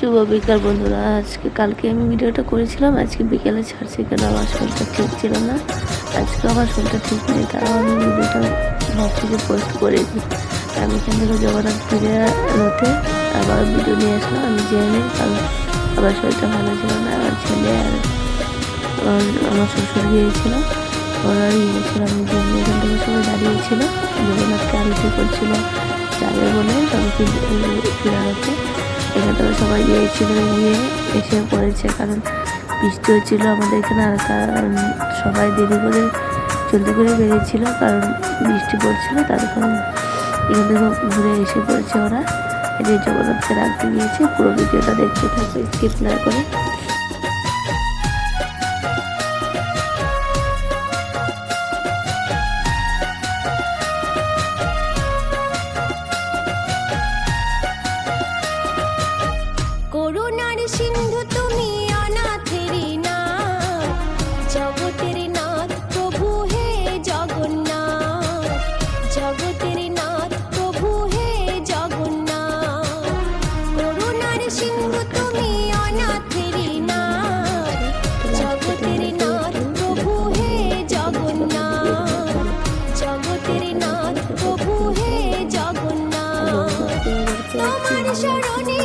শুভ বিকাল বন্ধুরা। আজকে কালকে আমি ভিডিওটা করেছিলাম, আজকে বিকেলে ছাড়ছি কেন? আমার শরীরটা ঠিক ছিল না। আজকে আমার শরীরটা ঠিক নেই, তাও আমি ভিডিওটা ভাবছি যে পোস্ট করে দিই আমি এখান থেকে জগন্নাথ ফিরে রথে আবার ভিডিও নিয়ে আসলাম। আমি যেয়ে নিই, কারণ আমার শরীরটা ভালো ছিল না। আমার ছেলে আর আমার- শ্বশুর গিয়েছিল। ওরা গিয়েছিল আমি জন্য এখান থেকে সবাই দাঁড়িয়েছিল। জগন্নাথকে আরতি করছিল যাবে বলে সবাইকে ফিরে হতে এখান তারা সবাই গিয়েছিল, গিয়ে এসে পড়েছে, কারণ বৃষ্টি হচ্ছিল আমাদের এখানে, আর কারণ সবাই দেরি করে চলতে করে বেরিয়েছিল, কারণ বৃষ্টি পড়ছিল, তার কারণ এখান থেকে ঘুরে এসে পড়েছে ওরা। এদের জগন্নাথকে রাখতে গিয়েছে, পুরো ভিডিওটা দেখতে থাকবে স্কিপ না করে। তোমার শরণে